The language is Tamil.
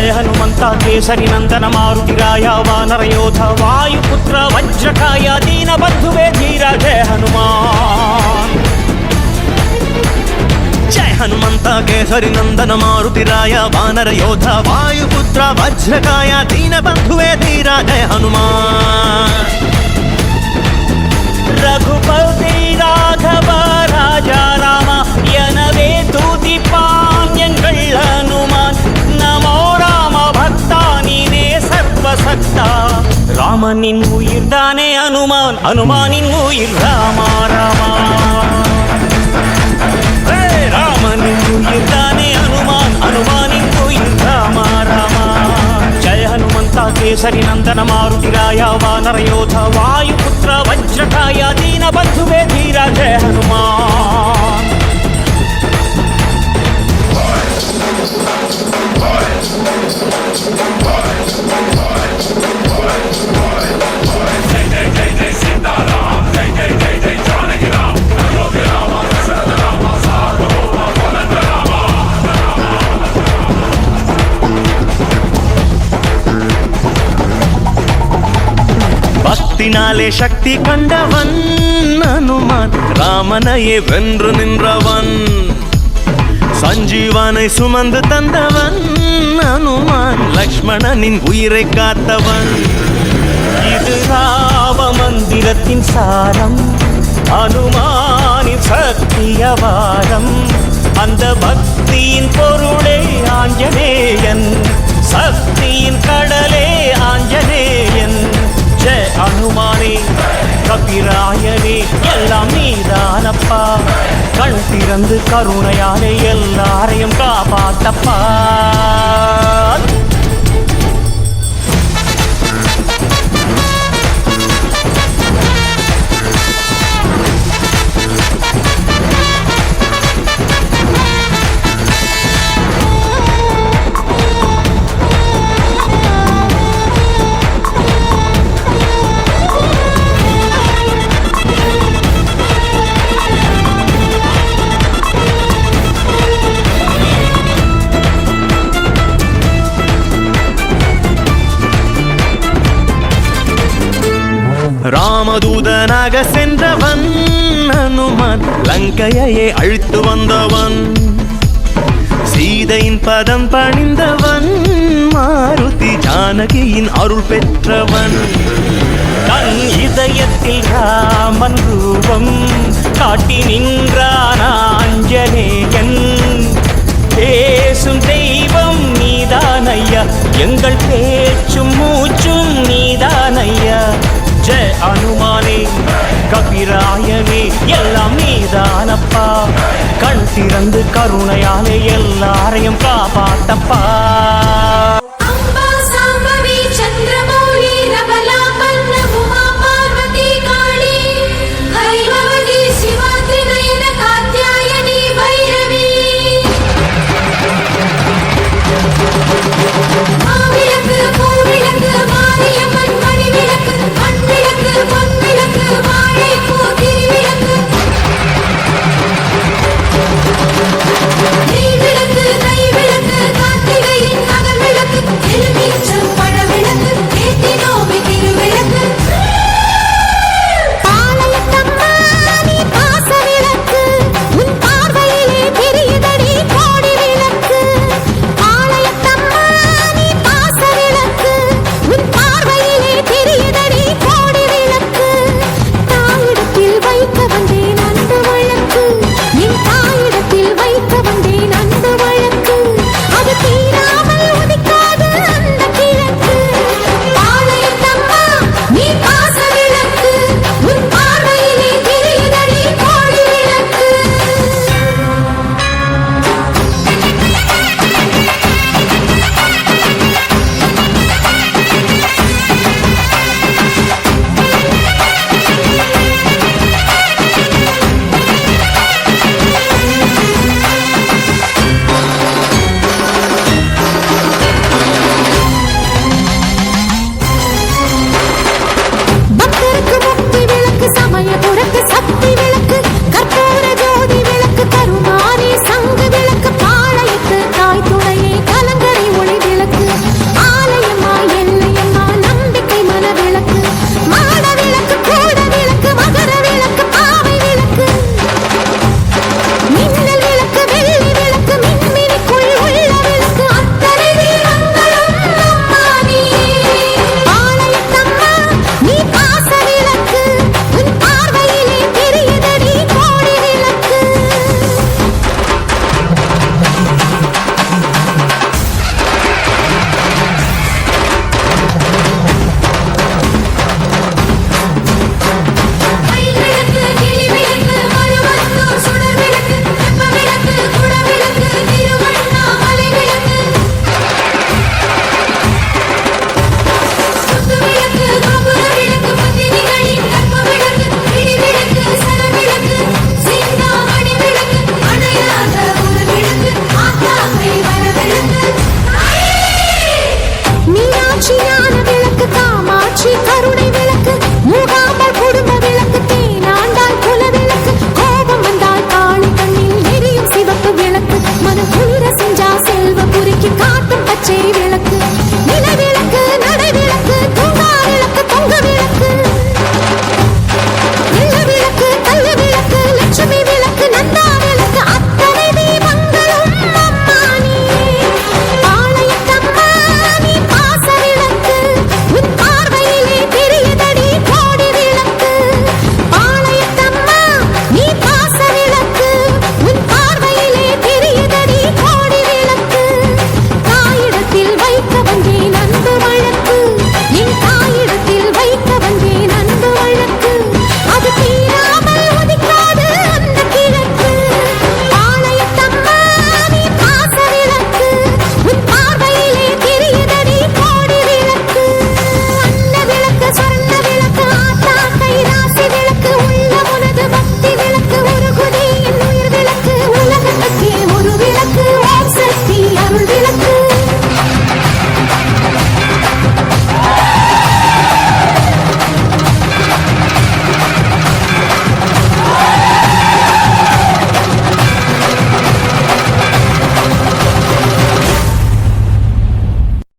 జయ హనుమంత కేసరి నందన మారుతి రాయ వానర యోధ వాయుపుత్ర వజ్రకాయ దీన బంధువే ధీర జయ హనుమా జయ హనుమంత కేసరి నందన మారుతి రాయ వానర యోధ వాయుపుత్ర వజ్రకాయ దీన బంధువే ధీర జయ హనుమా రఘుపతి ராம நின் உயிர் தானே அனுமான் அனுமானின் உயிர் ராமா ராமா ராம நின் உயிர் தானே அனுமான் அனுமானின் உயிர் ராமா ராமா ஜய ஹனுமந்தா கேசரி நந்தன மாருதிராய வானரயோத வாயுபுத்திர வஜ்ரகாய தீனபந்துவே தீரா ஜய ஹனுமான் Fight! Fight! Fight! பக்தினாலே சக்தி கண்டவன் அனுமான். ராமனையே வென்று நின்றவன் சஞ்சீவனை சுமந்து தந்தவன் அனுமான். லக்ஷ்மணனின் உயிரை காத்தவன். இது ராம மந்திரத்தின் சாரம் அனுமானின் சக்தியவாரம் அந்த பக்தியின் பொருளே ஆஞ்சநேயன் சக்தியின் கடலே ஆஞ்சநேயன் கபிராயனே எல்லாம் நீதானப்பா. கண் திறந்து கருணையாலே எல்லாரையும் காப்பாத்தப்பா. ராமதூதனாக சென்றவன் அனுமன் லங்கையே அழித்து வந்தவன். சீதையின் பதம் பணிந்தவன் மாருதி ஜானகியின் அருள் பெற்றவன். தன் இதயத்தில் ராமன் ரூபம் காட்டி நின்றான் ஆஞ்சநேயன். பேசும் தெய்வம் நீதானையா எங்கள் பே தந்து கருணையாலே எல்லாரையும் காப்பாட்டப்பா